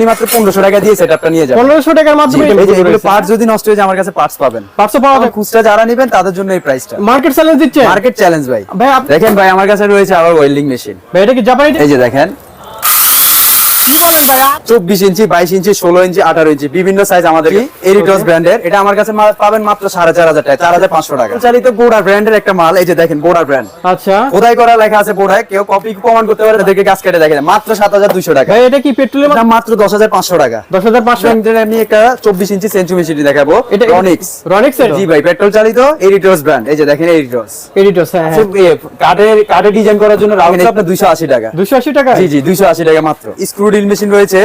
Only মাত্র 1500 টাকা দিয়ে সেটআপটা নিয়ে যাবেন। পনেরোশো টাকার মাধ্যমে এগুলো পার্টস যদি নষ্ট হয়ে যায় আমার কাছে পার্টস পাবেন। পার্টস পাওয়া যায়। খুচরা যারা নেবেন তাদের জন্য এই প্রাইসটা মার্কেট চ্যালেঞ্জ দিচ্ছে। মার্কেট চ্যালেঞ্জ ভাই। ভাই দেখেন ভাই আমার কাছে রয়েছে আবার ওয়েল্ডিং মেশিন ভাই এটা কি জাপানি এই যে দেখেন চব্বিশ ইঞ্চি বাইশ ইঞ্চি ষোলো ইঞ্চি আঠারো ইঞ্চি বিভিন্ন সাইজ আমাদের এরিটস ব্র্যান্ডের এটা আমার কাছে পাবেন মাত্র সাড়ে চার হাজার টাকা চার হাজার পাঁচশো টাকা। চালিত বোর্ডা ব্র্যান্ডের একটা মাল এই যে দেখেন বোর্ডা ব্র্যান্ড আচ্ছা। খোদাই করা লেখা আছে বোর্ডায় কেউ কপি প্রমাণ করতে পারে তাদেরকে গাছ কেটে দেখেন মাত্র সাত হাজার দুইশো টাকা। এটা কি পেট্রোলের এটা মাত্র দশ হাজার পাঁচশো টাকা। দশ হাজার পাঁচশো? আমি একটা চব্বিশ ইঞ্চি সেঞ্চু মেশিন দেখাবো। এটা রনিক্স রনিক্স জি ভাই পেট্রোল চালিত এরিটস ব্র্যান্ড এই যে দেখেন এরিটস এডিটস হ্যাঁ কাঠের কাঠের ডিজাইন করার জন্য রাউন্ড আপনার দুইশো আশি টাকা। দুশো আশি টাকা? জি জি দুইশো আশি টাকা মাত্র। স্ক্রু ড্রিল মেশিন রয়েছে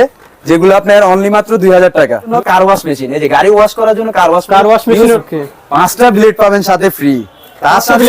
যেগুলো আপনার অনলি মাত্র দুই হাজার টাকা। কার ওয়াশ মেশিন এই যে গাড়ি ওয়াশ করার জন্য car wash car wash machine পাঁচটা ব্লেড পাবেন সাথে ফ্রি তার সাথে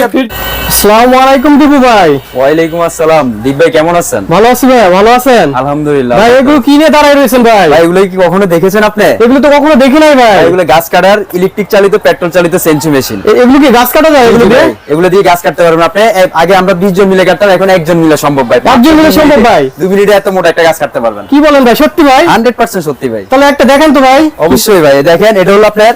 আসসালামু আলাইকুম দিবু ভাই। ওয়ালাইকুম আসসালাম। দীপ ভাই কেমন আছেন? ভালো আছি ভাই ভালো আছেন? আলহামদুলিল্লাহ। ভাই এগুলো কিনে দাঁড়ায় রয়েছেন ভাই? ভাই এগুলো কি কখনো দেখেছেন আপনি? এগুলো তো কখনো দেখি নাই ভাই। এগুলো গাছ কাটার ইলেকট্রিক চালিত পেট্রোল চালিত সেঞ্চু মেশিন এগুলো কি গাছ কাটা যায় এগুলো দিয়ে? এগুলো দিয়ে গাছ কাটতে পারবেন আপনি। আগে আমরা বিশ জন মিলে কাটতাম এখন একজন মিলে সম্ভব ভাই। একজন মিলে সম্ভব ভাই? দুই মিনিটে এত মোটা একটা গাছ কাটতে পারবেন। কি বলেন ভাই সত্যি ভাই? হান্ড্রেড পার্সেন্ট সত্যি ভাই। তাহলে একটা দেখেন তো ভাই। অবশ্যই ভাই দেখেন এটা হলো আপনার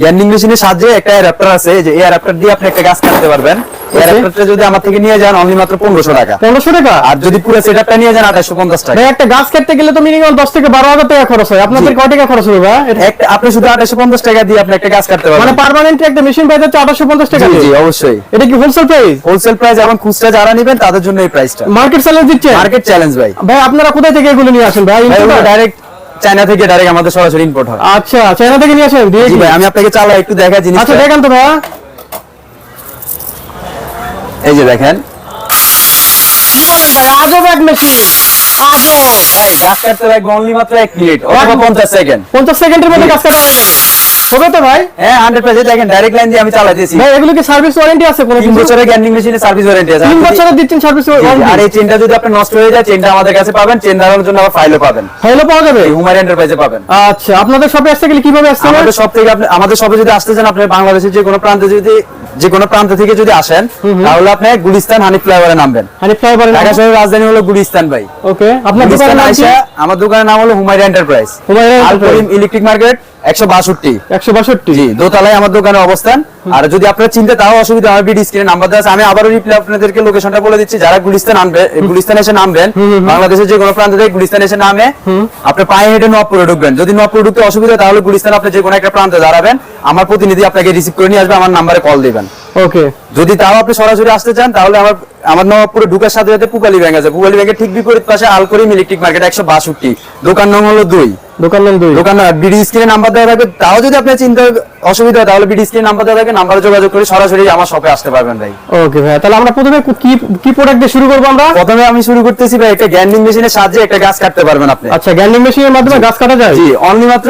গ্যান্ডিং মেশিনের সাহায্যে একটা অ্যাডাপ্টার আছে যে এই অ্যাডাপ্টার দিয়ে আপনি একটা গাছ কাটতে পারবেন। এই অ্যাডাপ্টারটা যদি আমার থেকে নিয়ে যান অনলি মাত্র পনেরোশো টাকা। পনেরোশো টাকা? আর যদি পুরো সেটআপটা নিয়ে যান আঠাশশো পঞ্চাশ টাকা। একটা গাছ কাটতে গেলে তো মিনিমাম দশ থেকে বারো হাজার টাকা খরচ হয়। আপনাদের কয় টাকা খরচ হবে ভাই? একটা আপনি শুধু আঠাশশো পঞ্চাশ টাকা দিয়ে আপনি একটা গাছ কাটতে মানে পার্মানেন্ট একটা মেশিন টাকা জি। অবশ্যই। এটা কি হোলসেল প্রাইস হোলসেল প্রাইস এবং খুচরা যারা নেবেন তাদের জন্য এই প্রাইসটা মার্কেট চ্যালেঞ্জ দিচ্ছে মার্কেট চ্যালেঞ্জ ভাই। ভাই আপনারা কোথায় থেকে এগুলো নিয়ে আসেন ভাই? ডাইরেক্ট চায়না থেকে ডাইরেক্ট আমাদের সরাসরি ইম্পোর্ট হয়। আচ্ছা চায়না থেকে নিয়ে আসেন দিয়ে ভাই আমি আপনাকে চালা একটু দেখা জিনিস আচ্ছা দেখেন তো ভাই এই যে দেখেন। কি বলেন ভাই আজব এক মেশিন আজব। ভাই গাছ কাটতে লাগবে অনলি মাত্র 1 মিনিট অথবা পঞ্চাশ সেকেন্ড পঞ্চাশ সেকেন্ডের মধ্যে কাজ কাটা হয়ে যাবে হবে তো ভাই হ্যাঁ হান্ড্রেড পার্সেন্ট দেখেন ডাইরেক্ট লাইন দিয়ে আমি চালাতেছি ভাই এগুলো কি সার্ভিস ওয়ারেন্টি আছে কোনো? বছরের গ্যান্ডিং মেশিনের সার্ভিস ওয়ারেন্টি আছে। তিন আর যদি- বছরের দিচ্ছেন সার্ভিস জি, আর এই চেনটা যদি আপনার নষ্ট হয়ে যায় চেনটা আমাদের কাছে পাবেন চেন জন্য আবার ফাইলও পাবেন। হ্যালো পাওয়া যাবে? হুমার এন্টারপ্রাইজে পাবেন। আচ্ছা আপনাদের শপে আসতে গেলে কীভাবে আসতে হবে আমাদের সব থেকে আপনি আমাদের সবে যদি আসতে চান আপনি বাংলাদেশের যে কোনো প্রান্তে যদি যে কোনো প্রান্ত থেকে যদি আসেন তাহলে আপনি গুলিস্তান হানি ফ্লাইওভারে নামবেন। হানি ফ্লাইওভার ঢাকা শহরের রাজধানী হলো গুলিস্তান ভাই। ওকে আপনার দোকানের নাম আমার দোকানের নাম হলো Humaira enterprise Humaira electric market একশো বাষট্টি। একশো বাষট্টি। দোতলায় আমার দোকানের অবস্থান। আর যদি আপনারা চিনতে তাও অসুবিধা হবে বিডি স্ক্রিনে নাম্বার দেওয়া আছে। আমি আবারও রিপ্লাই আপনাদেরকে লোকেশনটা বলে দিচ্ছি। যারা গুলিস্তান আনবে গুলিস্তান এসে নামবেন বাংলাদেশের যে কোনো প্রান্ত থেকে গুলিস্তান এসে নামে। আপনি পায়ে হেঁটে নবপুরে ঢুকবেন। যদি নবপুরে ঢুকতে অসুবিধা হয়, তাহলে গুলিস্তান আপনি যে কোনো একটা প্রান্তে দাঁড়াবেন। আমার প্রতিনিধি আপনাকে রিসিভ করে নিয়ে আসবে আমার নাম্বারে কল দিবেন। ওকে। যদি তাও আপনি সরাসরি আসতে চান তাহলে আমার আমার নবাবপুরে ঢুকার সাথে সাথে পুকালি ব্যাংক আছে। পুকালি ব্যাংকের ঠিক বিপরীত পাশে আলকরিম ইলেকট্রিক মার্কেট একশো বাষট্টি। দোকান নং হলো দুই। দোকান নাম দুই। দোকান বিডি স্ক্রিনে নাম্বার দেওয়া থাকবে। তাও যদি আপনার চিন্তা অসুবিধা হয় তাহলে বিডি স্ক্রিনে নাম্বার দেওয়া থাকে নাম্বারে যোগাযোগ করে সরাসরি আমার শপে আসতে পারবেন ভাই। ওকে ভাই তাহলে আমরা প্রথমে কি কি প্রোডাক্ট দিয়ে শুরু করব আমরা? প্রথমে আমি শুরু করতেছি ভাই একটা গ্যান্ডিং মেশিনের সাহায্যে একটা গাছ কাটতে পারবেন আপনি। আচ্ছা গ্যান্ডিং মেশিনের মাধ্যমে গাছ কাটা যায়? জি অনলি মাত্র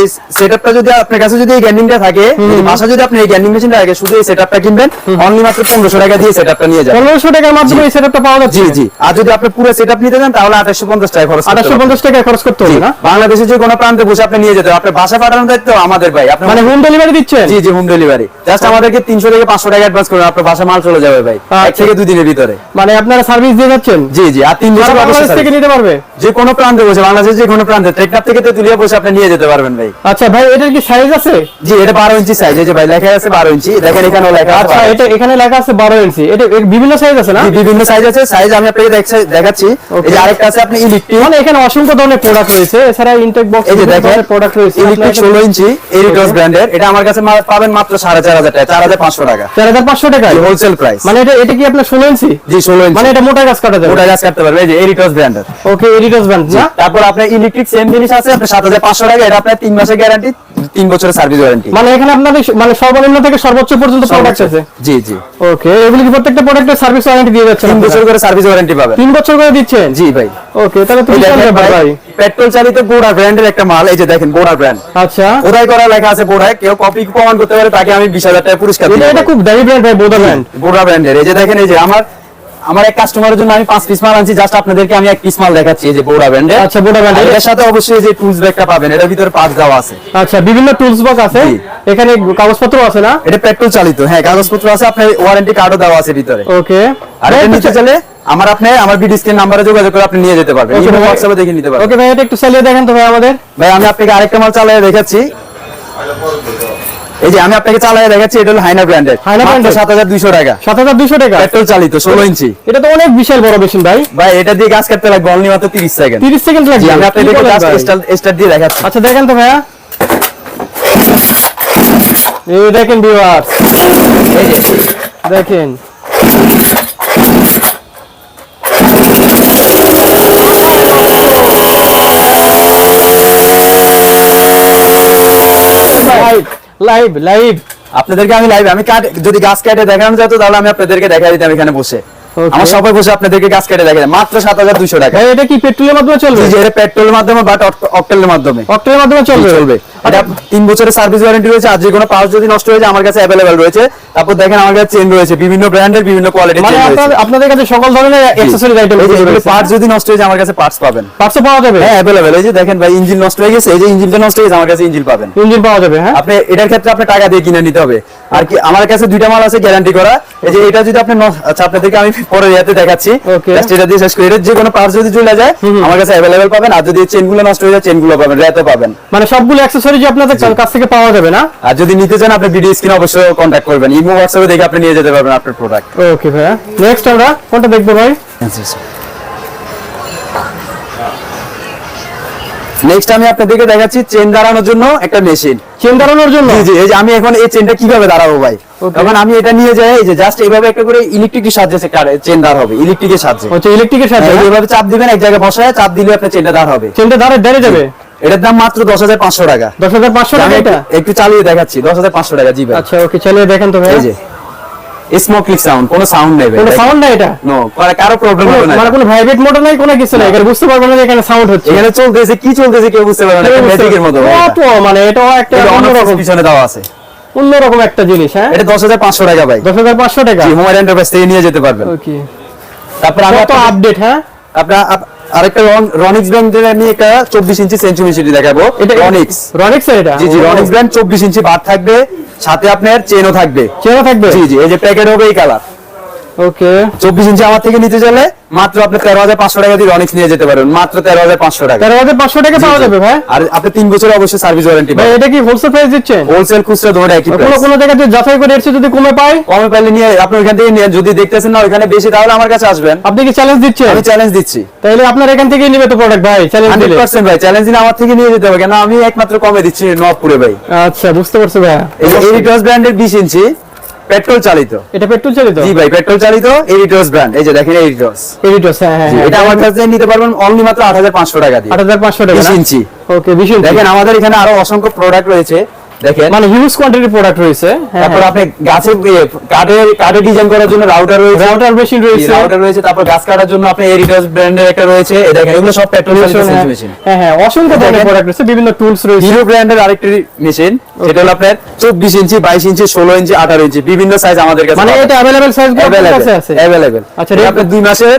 এই সেটআপটা যদি আপনার কাছে যদি এই গ্যান্ডিংটা থাকে যদি বাসা যদি আপনি এই গ্যান্ডিং মেশিনটা থাকে শুধু এই সেটআপটা কিনবেন অনলি মাত্র পনেরোশো টাকা দিয়ে সেটআপটা নিয়ে যাবেন। পনেরোশো টাকার মাধ্যমে এই সেটআপটা পাওয়া যাচ্ছে জি জি। আর যদি আপনি পুরো সেটআপ নিতে চান তাহলে আঠাশশো পঞ্চাশ টাকা খরচ করতে আঠাশশো হবে। পঞ্চাশ টাকা খরচ করতে হবে না? বাংলাদেশের যে কোনো প্রান্তে বসে আপনি নিয়ে যেতে হবে। আপনার বাসা পাঠানোর দায়িত্ব আমাদের ভাই। আপনি মানে হোম ডেলিভারি দিচ্ছেন? জি জি হোম ডেলিভারি জাস্ট আমাদেরকে তিনশো থেকে পাঁচশো টাকা অ্যাডভান্স করুন আপনার বাসা মাল চলে যাবে ভাই। এক আচ্ছা। থেকে দুই দিনের ভিতরে। মানে আপনারা সার্ভিস দিয়ে যাচ্ছেন? জি জি আর তিন বছর বাংলাদেশ থেকে নিতে পারবে? যে কোনো প্রান্তে বসে বাংলাদেশের যে কোনো প্রান্তে টেকনাফ থেকে তেতুলিয়া বসে আপনি নিয়ে যেতে পারবেন ভাই। আচ্ছা ভাই এটার কি সাইজ আছে? জি এটা বারো ইঞ্চি সাইজ এই যে ভাই লেখা আছে বারো ইঞ্চি। দেখেন এখানেও লেখা আছে আচ্ছা এটা এখানে লেখা আছে বারো ইঞ্চি। এটা বিভিন্ন সাইজ আছে না? বিভিন্ন সাইজ আছে। সাইজ আমি আপনাকে দেখ- দেখাচ্ছি। এই যে আরেকটা আছে আপনি ইলেকট্রিক মানে এখানে অসংখ্য ধরনের প্রোডাক্ট রয়েছে। এছাড়া ইনটেক বক্স এই যে দেখেন প্রোডাক্ট রয়েছে ইলেকট্রিক ষোলো ইঞ্চি এরিটস ব্র্যান্ডের এটা আমার কাছে পাবেন মাত্র সাড়ে চার হাজার টাকা চার হাজার পাঁচশো টাকা। চার হাজার পাঁচশো টাকা হোলসেল প্রাইস মানে এটা এটা কি আপনার ষোলো ইঞ্চি? জি ষোলো ইঞ্চি। মানে এটা মোটা গাছ কাটা যাবে? গাছ কাটতে পারবে এই যে ব্র্যান্ডের ওকে এডিটস ব্যান্ড না? তারপর আপনার ইলেকট্রিক সেম জিনিস আছে আপনার সাত হাজার পাঁচশো টাকা এটা আপনার তিন মাসের গ্যারান্টি তিন বছরের সার্ভিস ওয়ারেন্টি মানে এখানে আপনাদের মানে সর্বনিম্ন থেকে সর্বোচ্চ পর্যন্ত প্রোডাক্ট আছে? জি জি। ওকে এগুলি কি প্রত্যেকটা প্রোডাক্টের সার্ভিস ওয়ারেন্টি দিয়ে যাচ্ছেন? তিন বছর করে সার্ভিস ওয়ারেন্টি পাবেন। তিন বছর করে দিচ্ছেন? জি ভাই। ওকে তাহলে তো এই বিশাল দেখেন ব্যাপার ভাই, পেট্রোল চালিত বোড়া ব্র্যান্ডের একটা মাল এই যে দেখেন বোড়া ব্র্যান্ড আচ্ছা। খোদাই করা লেখা আছে বোড়ায় কেউ কপি প্রমাণ করতে পারে তাকে আমি বিশ হাজার টাকা পুরস্কার দিই এটা খুব দামি ব্র্যান্ড ভাই বোদা ব্র্যান্ড বোড়া ব্র্যান্ডের এই যে দেখেন এই যে আমার আমার এক কাস্টমারের জন্য আমি পাঁচ পিস মাল আনছি জাস্ট আপনাদেরকে আমি এক পিস মাল দেখাচ্ছি এই যে বোড়া ব্র্যান্ডের আচ্ছা, বোড়া brand এর। এর সাথে অবশ্যই এই যে টুলস ব্যাগটা পাবেন এটার ভিতরে পাঁচ দেওয়া আছে। আচ্ছা বিভিন্ন টুলস বক্স আছে। এখানে কাগজপত্র আছে না? এটা পেট্রোল চালিত হ্যাঁ কাগজপত্র আছে আপনার ওয়ারেন্টি কার্ডও দেওয়া আছে ভিতরে। ওকে আর এটা নিতে চাইলে আমার আপনি আমার ভিডিও স্ক্রিন নাম্বারে যোগাযোগ করে আপনি নিয়ে যেতে পারবেন। হোয়াটসঅ্যাপে দেখে নিতে পারবেন। ওকে ভাই এটা একটু চালিয়ে দেখেন তো ভাই আমাদের। ভাই আমি আপনাকে আরেকটা মাল চালিয়ে দেখাচ্ছি। এই যে আমি আপনাকে চালিয়ে দেখাচ্ছি এটা হলো হাইনা ব্র্যান্ডের হাইনা হাজার দুইশো টাকা। সাত হাজার দুশো টাকা? পেট্রোল চালিত ষোলো ইঞ্চি। এটা তো অনেক বিশাল বড় মেশিন ভাই। ভাই এটা দিয়ে গাছ কাটতে লাগবে অনলি মাত্র তিরিশ সেকেন্ড তিরিশ সেকেন্ড জি লাগবে আমি আপনাকে গাছ? স্টার্ট দিয়ে দেখাচ্ছি। আচ্ছা দেখেন তো ভাইয়া। এই দেখেন ভিউয়ার্স দেখেন। লাইভ লাইভ আপনাদেরকে আমি লাইভ আমি কাট যদি গাছ কেটে দেখানো যেত তাহলে আমি আপনাদেরকে দেখা দিতাম এখানে বসে। আমার সবাই বসে আপনাদেরকে গাছ কেটে দেখা মাত্র সাত হাজার দুইশো টাকা। এটা কি পেট্রোলের মাধ্যমে চলবে? এটা পেট্রোলের মাধ্যমে বাট অক্টেলের মাধ্যমে। অক্টেলের মাধ্যমে চলবে? চলবে। এটা তিন বছরের সার্ভিস ওয়ারেন্টি রয়েছে আর যে কোনো পার্টস যদি নষ্ট হয়ে যায় আমার কাছে অ্যাভেলেবেল রয়েছে। তারপর দেখেন আমার কাছে চেন রয়েছে। বিভিন্ন ব্র্যান্ডের বিভিন্ন কোয়ালিটির মানে রয়েছে। আপনাদের কাছে সকল ধরনের অ্যাকসেসরিজ আইটেম পার্টস যদি নষ্ট হয়ে যায় আমার কাছে পার্টস পাবেন। পার্টস পাওয়া যাবে? হ্যাঁ অ্যাভেলেবেল এই যে দেখেন ভাই ইঞ্জিন নষ্ট হয়ে গেছে এই যে ইঞ্জিনটা নষ্ট হয়ে গেছে আমার কাছে ইঞ্জিন পাবেন। ইঞ্জিন পাওয়া যাবে হ্যাঁ? আপনি এটার ক্ষেত্রে আপনি টাকা দিয়ে কিনে নিতে হবে। আর কি আমার কাছে দুইটা মাল আছে গ্যারান্টি করা। এই যে এটা যদি আপনি আচ্ছা আপনাদেরকে আমি পরে ইয়াতে দেখাচ্ছি. এটা দিয়ে শেষ করি। এটার যে কোনো পার্টস যদি চলে যায় আমার কাছে অ্যাভেলেবেল পাবেন। আর যদি চেনগুলো নষ্ট হয়ে যায় চেনগুলো পাবেন রেতে পাবেন। মানে সবগুলো অ্যাকসেসরিজ আপনাদের কাছ থেকে পাওয়া যাবে না? আর যদি নিতে চান আপনি ভিডিও স্ক্রিনে অবশ্যই কন্ট্যাক্ট করবেন। ইমো হোয়াটসঅ্যাপে দেখে আপনি নিয়ে যেতে পারবেন আপনার প্রোডাক্ট ওকে ভাইয়া। নেক্সট আমরা কোনটা দেখব ভাই? নেক্সট আমি আপনাদেরকে দেখাচ্ছি চেন দাঁড়ানোর জন্য একটা মেশিন চেন দাঁড়ানোর জন্য? জি জি এই যে আমি এখন এই চেনটা কীভাবে দাঁড়াবো ভাই. তখন আমি এটা নিয়ে যাই এই যে জাস্ট এইভাবে একটা করে ইলেকট্রিকের সাহায্যে চেন দাঁড় হবে ইলেকট্রিকের সাহায্যে। হচ্ছে ইলেকট্রিকের সাথে হ্যাঁ, এইভাবে চাপ দিবেন এক জায়গায় বসায় চাপ দিলে আপনার চেনটা দাঁড় হবে। চেনটা দাঁড়িয়ে দাঁড়িয়ে যাবে? এটার দাম মাত্র দশ হাজার পাঁচশো টাকা। দশ হাজার পাঁচশো টাকা একটু- চালিয়ে দেখাচ্ছি দশ হাজার পাঁচশো টাকা জি ভাই। আচ্ছা ওকে চালিয়ে দেখেন তো ভাই। এই যে সাউন্ড কোনো সাউন্ড নেই কোনো সাউন্ড নাই এটা? নো কারও প্রবলেম হবে না। মানে কোনো ভাইব্রেট মোটর নাই কোনো কিছু নাই। এখানে বুঝতে পারবেন না এখানে সাউন্ড হচ্ছে। এখানে চলতেছে কি চলতেছে কেউ বুঝতে পারবে না। ম্যাজিকের মতো পারবে। কত মানে এটাও একটা অন্যরকম পিছনে দেওয়া আছে। অন্যরকম একটা জিনিস হ্যাঁ? এটা দশ হাজার পাঁচশো টাকা ভাই। দশ হাজার পাঁচশো টাকা? জি মোবাইল এন্টারপ্রাইজ থেকে নিয়ে যেতে পারবেন। ওকে তারপর আমি কত আপনাকে- আপডেট হ্যাঁ? আপনার আপ- আরেকটা রনিক্স ব্র্যান্ডের আমি একটা চব্বিশ ইঞ্চি সেঞ্চুরি মেশিনটি দেখাবো। এটা রনিক্স রনিক্স এটা? জি জি রনিক্স ব্র্যান্ড চব্বিশ ইঞ্চি বার থাকবে সাথে আপনার চেনও থাকবে। চেনও থাকবে? জি জি এই যে প্যাকেট হবে এই কালার ওকে চব্বিশ ইঞ্চি আমার থেকে নিতে চলে মাত্র আপনি তেরো হাজার পাঁচশো টাকা দিয়ে রনিক্স নিয়ে যেতে পারবেন মাত্র তেরো হাজার পাঁচশো টাকা। তেরো হাজার পাঁচশো টাকা পাওয়া যাবে ভাই। আর আপনি তিন বছর অবশ্যই সার্ভিস ওয়ারেন্টি ভাই এটা কি হোলসেল প্রাইস দিচ্ছেন হোলসেল খুচরা ধরে একই কোনো price। কোনো জায়গাতে যাচাই করে এসে যদি কমে পাই? কমে পাইলে নিয়ে আপনি থেকে নিয়ে যদি দেখতেছেন না ওইখানে বেশি তাহলে আমার কাছে আসবেন। আপনি কি চ্যালেঞ্জ দিচ্ছেন? আমি চ্যালেঞ্জ দিচ্ছি। তাহলে আপনার এখান থেকেই নেবে তো প্রোডাক্ট ভাই চ্যালেঞ্জ দিলে। পার্সেন্ট ভাই চ্যালেঞ্জ দিলে আমার থেকে নিয়ে যেতে হবে। কেন আমি একমাত্র কমে দিচ্ছি নবপুরে ভাই। আচ্ছা বুঝতে পারছ ভাই এই এরিটস ব্র্যান্ডের বিশ ইঞ্চি। পেট্রোল চালিত। এটা পেট্রোল চালিত? জি ভাই পেট্রোল চালিত এডিটস ব্র্যান্ড এই যে দেখেন এডিটস এডিটস হ্যাঁ হ্যাঁ হ্যাঁ। এটা আমার কাছে নিতে পারবেন অনলি মাত্র আট হাজার পাঁচশো টাকা দিয়ে। আট হাজার পাঁচশো টাকা বিশ ইঞ্চি। ওকে বিশ ইঞ্চি। দেখেন আমাদের এখানে আরও অসংখ্য প্রোডাক্ট রয়েছে। দেখেন। মানে হিউজ কোয়ান্টিটির প্রোডাক্ট রয়েছে। হ্যাঁ, তারপর আপনি গাছের কাঠের কাঠের ডিজাইন করার জন্য রাউটার রয়েছে। রাউটার মেশিন রয়েছে। রাউটার রয়েছে। তারপর গাছ কাটার জন্য আপনি এরিটস ব্র্যান্ডের একটা রয়েছে। এই দেখেন এগুলো সব পেট্রোল মেশিন হ্যাঁ। হ্যাঁ অসংখ্য ধরনের প্রোডাক্ট রয়েছে বিভিন্ন টুলস রয়েছে। হিরো ব্র্যান্ডের আরেকটি মেশিন সেটা হলো আপনার চব্বিশ ইঞ্চি বাইশ ইঞ্চি ষোলো ইঞ্চি আঠারো ইঞ্চি বিভিন্ন সাইজ আমাদের কাছে মানে এটা অ্যাভেলেবেল সাইজ কাছে আছে? available। আচ্ছা, এটা রে- আপনি দুই মাসের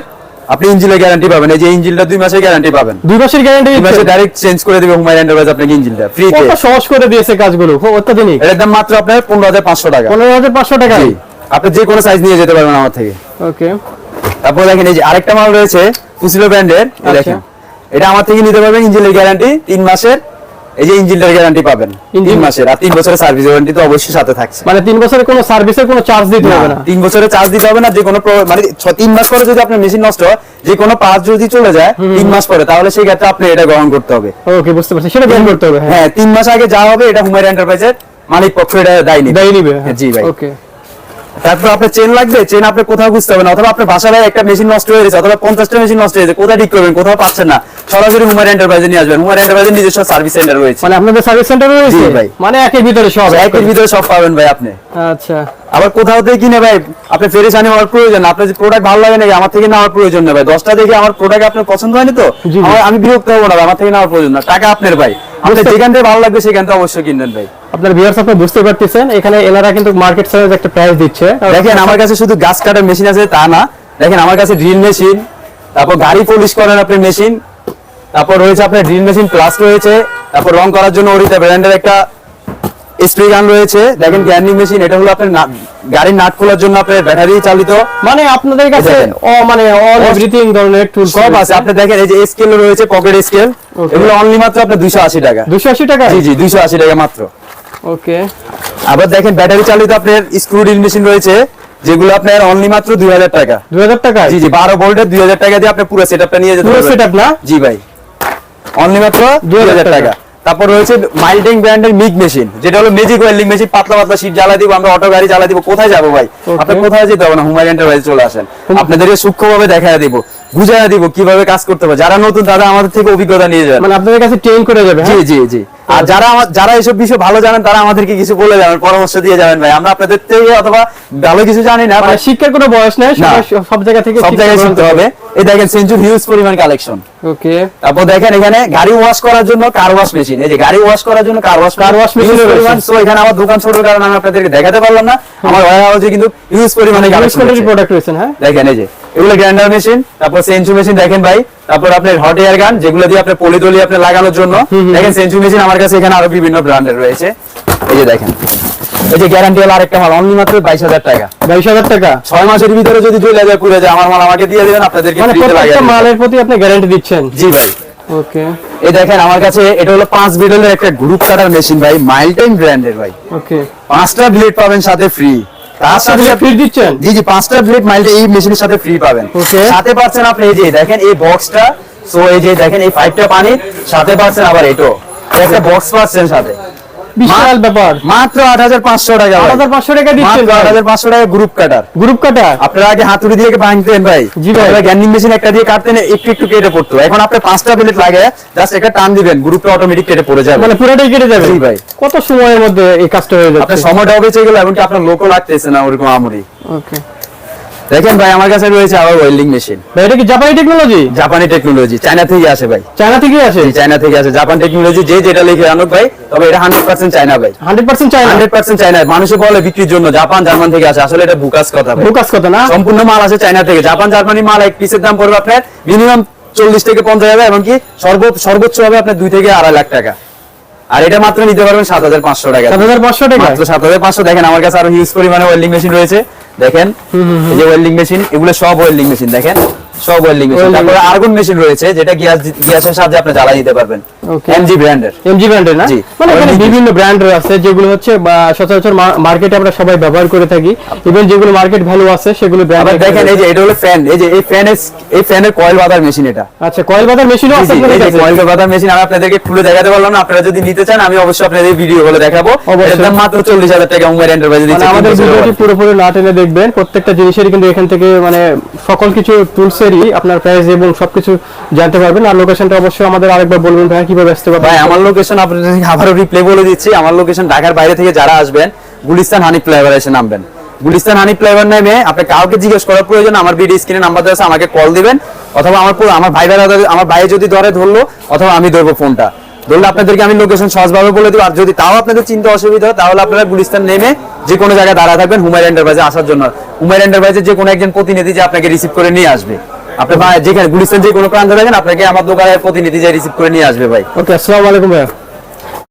আপনি ইঞ্জিনের গ্যারান্টি পাবেন। এই যে ইঞ্জিনটা দুই মাসের গ্যারান্টি পাবেন। দুই মাসের গ্যারান্টি দুই মাসে ডাইরেক্ট চেঞ্জ করে দেবে হুমায়ুন এন্টারপ্রাইজ আপনাকে ইঞ্জিনটা ফ্রিতে কত সহজ করে দিয়েছে কাজগুলো খুব অত্যাধুনিক। এর দাম মাত্র আপনার পনেরো হাজার পাঁচশো টাকা। পনেরো হাজার পাঁচশো টাকা? জি। আপনি যে কোনো সাইজ নিয়ে যেতে পারবেন আমার থেকে। ওকে। তারপর দেখেন এই যে আরেকটা মাল রয়েছে কুসিলো ব্র্যান্ডের আচ্ছা। দেখেন। এটা আমার থেকে নিতে পারবেন ইঞ্জিনের গ্যারান্টি তিন মাসের। এই যে ইঞ্জিনটার গ্যারান্টি পাবেন। তিন মাসের। আর তিন বছরের সার্ভিস ওয়ারেন্টি তো অবশ্যই সাথে থাকছে। মানে তিন বছরের কোনো সার্ভিসের কোনো চার্জ দিতে হবে না? তিন বছরের চার্জ দিতে হবে না যে কোনো মানে তিন মাস পরে যদি আপনার মেশিন নষ্ট হয় যে কোনো পাঁচ যদি চলে যায় তিন মাস পরে তাহলে সেই ক্ষেত্রে আপনি এটা গ্রহণ করতে হবে। ওকে বুঝতে পারছি। সেটা গ্রহণ করতে হবে হ্যাঁ। হ্যাঁ তিন মাস আগে যা হবে এটা হুমায়ুন এন্টারপ্রাইজের মালিক পক্ষ এটা দায় নিবে দায়ী নিবে হ্যাঁ, জি ভাই। ওকে তারপর আপনার চেন লাগবে চেন আপনি কোথাও বুঝতে হবে না অথবা আপনার বাসায় একটা মেশিন নষ্ট হয়ে গেছে অথবা পঞ্চাশটা মেশিন নষ্ট হয়েছে কোথায় ঠিক করবেন কোথাও পাচ্ছেন না। সরাসরি হুমায়ুন এন্টারপ্রাইজে নিয়ে আসবেন। হুমায়ুন এন্টারপ্রাইজের নিজস্ব সার্ভিস সেন্টার রয়েছে। মানে আপনাদের সার্ভিস সেন্টার রয়েছে? ভাই। মানে একের ভিতরে সব? একের ভিতরে সব পাবেন ভাই আপনি। আচ্ছা। আবার কোথাও থেকে কিনে ভাই আপনি ফেরেশানি হওয়ার প্রয়োজন। আপনার যে প্রোডাক্ট ভালো লাগে নাকি আমার থেকে নেওয়ার প্রয়োজন না ভাই। দশটা দেখে আমার প্রোডাক্ট আপনার পছন্দ হয়নি তো। আমি বিরক্ত হব না ভাই, আমার থেকে নেওয়ার প্রয়োজন না। টাকা আপনার ভাই। যেখান থেকে ভালো লাগবে সেখান থেকে অবশ্যই কিনবেন ভাই। আপনার ভিউয়ার্স আপনি বুঝতে পারতেছেন এখানে এনারা কিন্তু মার্কেট সাইজ একটা প্রাইস দিচ্ছে। দেখেন আমার কাছে শুধু গাছ কাটার মেশিন আছে তা না। দেখেন আমার কাছে ড্রিল মেশিন তারপর গাড়ি পলিশ করার আপনি মেশিন তারপর রয়েছে আপনার ড্রিল মেশিন প্লাস রয়েছে তারপর রং করার জন্য ওরিতা ব্র্যান্ডের একটা স্প্রে গান রয়েছে। দেখেন গ্যান্ডিং মেশিন এটা হলো আপনার গাড়ির নাট খোলার জন্য আপনার ব্যাটারি চালিত। মানে আপনাদের কাছে। ও মানে অল এভরিথিং ধরনের টুল সব আছে। আপনি দেখেন এই যে স্কেল রয়েছে পকেট স্কেল এগুলো অনলি মাত্র আপনার দুইশো আশি টাকা। দুশো আশি টাকা জি জি দুইশো আশি টাকা মাত্র। ওকে আবার দেখেন ব্যাটারি চালিত আপনার স্ক্রু ড্রিল মেশিন রয়েছে যেগুলো আপনার অনলি মাত্র দুই হাজার টাকা। দুই হাজার টাকা জি জি বারো ভোল্টের দুই হাজার টাকা দিয়ে আপনি পুরো সেটআপটা নিয়ে যেতে পুরো। সেটআপ না? জি ভাই। অনলি মাত্র 2000 টাকা। তারপর রয়েছে মাইল্ডিং ব্র্যান্ডের মিগ মেশিন যেটা হলো ম্যাজিক ওয়েল্ডিং মেশিন পাতলা পাতলা শীট জ্বালা দিব আমরা অটো গাড়ি জ্বালা দিব। কোথায় যাব ভাই? আপনি কোথায় যেতে হবে না? হুমায়ুন এন্টারপ্রাইজ চলে আসেন। আপনাদেরকে সূক্ষ্মভাবে দেখায় দিব বুঝায় দিব কীভাবে কাজ করতে হবে। যারা নতুন তারা আমাদের থেকে অভিজ্ঞতা নিয়ে যাবেন মানে আপনাদের কাছে ট্রেন করে যাবে জি হ্যাঁ? জি জি। আর যারা যারা এসব বিষয় ভালো জানেন তারা আমাদেরকে কিছু বলে যাবেন পরামর্শ দিয়ে যাবেন ভাই। আমরা আপনাদের থেকে অথবা ভালো কিছু জানি না মানে শিক্ষার কোনো বয়স নেই সব জায়গা থেকে সব জায়গায় শুনতে হবে। এই দেখেন সেঞ্চুর হিউজ পরিমাণ কালেকশন ওকে তারপর দেখেন এখানে গাড়ি ওয়াশ করার জন্য কার ওয়াশ মেশিন এই যে গাড়ি ওয়াশ করার জন্য কার ওয়াশ machine রয়েছে। সো এখানে আমার দোকান ছোট কারণে আমি আপনাদেরকে দেখাতে পারলাম না। আমার ওয়ার হাউসে কিন্তু হিউজ পরিমাণে কালেকশন প্রোডাক্ট রয়েছে। হ্যাঁ? দেখেন এই যে এগুলো গ্রাইন্ডার মেশিন তারপর সেঞ্চু মেশিন দেখেন ভাই। তারপর আপনার হট এয়ার গান যেগুলো দিয়ে আপনার পলিদলি আপনি লাগানোর জন্য। দেখেন সেঞ্চু মেশিন আমার কাছে এখানে আরও বিভিন্ন ব্র্যান্ডের রয়েছে। এই যে দেখেন। এই যে গ্যারান্টি হলো আরেকটা মাল অনলি মাত্র বাইশ হাজার টাকা। বাইশ হাজার টাকা? ছয় মাসের ভিতরে যদি চলে যায় পুরো যায় আমার মাল আমাকে দিয়ে দেবেন আপনাদেরকে মানে প্রত্যেকটা মালের প্রতি আপনি গ্যারান্টি দিচ্ছেন? জি ভাই। ওকে এই দেখেন আমার কাছে এটা হলো পাঁচ বিডলের একটা গ্রুপ কাটার মেশিন ভাই মাইল্টেন ব্র্যান্ডের ভাই। ওকে পাঁচটা ব্লেড পাবেন সাথে ফ্রি তার সাথে ফির দিচ্ছেন? জি জি পাঁচটা ব্লেড মাইল্টে এই মেশিনের সাথে ফ্রি পাবেন। Okay. সাথে পাচ্ছেন আপনি এই যে দেখেন এই বক্সটা সো এই যে দেখেন এই ফাইভটা পানি সাথে পাচ্ছেন আবার এটো। একটা বক্স পাচ্ছেন সাথে। বিশাল ব্যাপার। মাত্র আট হাজার পাঁচশো টাকা আট হাজার পাঁচশো টাকা দিচ্ছেন আট হাজার পাঁচশো টাকা গ্রুপ কাটার গ্রুপ কাটা আপনারা আগে হাতুড়ি দিয়ে ভাঙতেন ভাই। জি ভাই। গ্যান্ডিং মেশিন একটা দিয়ে কাটতেন একটু একটু কেটে পড়তো। এখন আপনি পাঁচটা প্লেট লাগে জাস্ট একটা টান দিবেন গ্রুপটা অটোমেটিক কেটে পড়ে যাবে। মানে পুরোটাই কেটে যাবে? জি ভাই। কত সময়ের মধ্যে এই কাজটা হয়ে আপনার যাচ্ছে সময়টাও বেঁচে গেল এমনকি আপনার লোকও লাগতেছে না ওরকম আমরি। ওকে দেখেন ভাই আমার কাছে রয়েছে আবার ওয়েল্ডিং মেশিন ভাই এটা কি জাপানি টেকনোলজি জাপানি টেকনোলজি চায়না থেকে আসে ভাই। চায়না থেকে আসে? চায়না থেকে আসে। জাপান টেকনোলজি যে যেটা লিখে আনুক ভাই তবে এটা হান্ড্রেড পার্সেন্ট চায়না ভাই। Hundred percent China hundred percent China মানুষে বলে বিক্রির জন্য জাপান জার্মান থেকে আসে। আসলে এটা বুকাস কথা ভাই। ফোকাস কত না? সম্পূর্ণ মাল আছে চায়না থেকে। জাপান জার্মানি মাল এক পিসের দাম পড়বে আপনার মিনিমাম চল্লিশ থেকে পঞ্চাশ হাজার এমনকি সর্ব সর্বোচ্চ হবে আপনার দুই থেকে আড়াই লাখ টাকা। আর এটা মাত্র নিতে পারবেন সাত হাজার পাঁচশো টাকা। সাত হাজার পাঁচশো টাকা? মাত্র সাত হাজার পাঁচশো। দেখেন আমার কাছে আরও হিউজ পরিমাণে ওয়েল্ডিং মেশিন রয়েছে। দেখেন? এই যে ওয়েল্ডিং মেশিন এগুলো সব ওয়েল্ডিং মেশিন দেখেন? সব ওয়েল্ডিং মেশিন তারপরে আর্গন মেশিন রয়েছে যেটা গ্যাস গ্যাসের সাহায্যে আপনি জ্বালা দিতে পারবেন. এমজি ব্র্যান্ডের এমজি ব্র্যান্ডের না? মানে এখানে বিভিন্ন আছে যেগুলো হচ্ছে সচরাচর মার্কেটে আমরা সবাই ব্যবহার করে থাকি। ইভেন যেগুলো মার্কেট ভ্যালু আছে সেগুলো ব্র্যান্ড দেখেন এই যে এটা হলো ফ্যান এই যে এই ফ্যানের এই ফ্যানের কয়েল বাঁধার মেশিন এটা। আচ্ছা কয়েল বাজার মেশিনও আছে আপনাদের কাছে? কয়েল বাঁধার মেশিন আমি আপনাদেরকে খুলে দেখাতে পারলাম না। আপনারা যদি নিতে চান আমি অবশ্যই আপনাদের ভিডিও করে দেখাবো। মাত্র চল্লিশ হাজার টাকা উমের এন্টারপ্রাইজ মানে আমাদের ভিডিওটি পুরোপুরি না টেনে দেখবেন। প্রত্যেকটা জিনিসেরই কিন্তু এখান থেকে মানে সকল কিছু টুলসেরই আপনার প্রাইস এবং সবকিছু জানতে পারবেন। আর লোকেশনটা অবশ্যই আমাদের আরেকবার বলবেন ভাই কীভাবে আসতে পারবেন ভাই, আমার লোকেশন আপনাদের আবারও রিপ্লে বলে দিচ্ছি। আমার লোকেশন ঢাকার বাইরে থেকে যারা আসবেন, গুলিস্তান হানি ফ্লাইওভার এসে নামবেন। গুলিস্তান হানি ফ্লাইওভার নেমে আপনি কাউকে জিজ্ঞেস করার প্রয়োজন, আমার ভিডিও স্ক্রিনে নাম্বার দেওয়া আছে, আমাকে কল দিবেন। অথবা আমার আমার ভাই ভাইরা আমার ভাই যদি ধরে ধরলো, অথবা আমি ধরবো ফোনটা ধরলে আপনাদেরকে আমি লোকেশন সহজভাবে বলে দিব। আর যদি তাও আপনাদের চিন্তা অসুবিধা হয়, তাহলে আপনারা গুলিস্তান নেমে যে কোনো জায়গায় দাঁড়া থাকবেন হুমায়ুন এন্টারপ্রাইজে আসার জন্য। হুমায়ুন এন্টারপ্রাইজে যে কোনো একজন প্রতিনিধি যে আপনাকে রিসিভ করে নিয়ে আসবে। আপনি ভাই যেখানে গুলিস্তান যে কোনো প্রান্তে থাকেন আপনাকে আমার দোকানের প্রতিনিধি যে রিসিভ করে নিয়ে আসবে ভাই। ওকে, আসসালামু আলাইকুম ভাইয়া।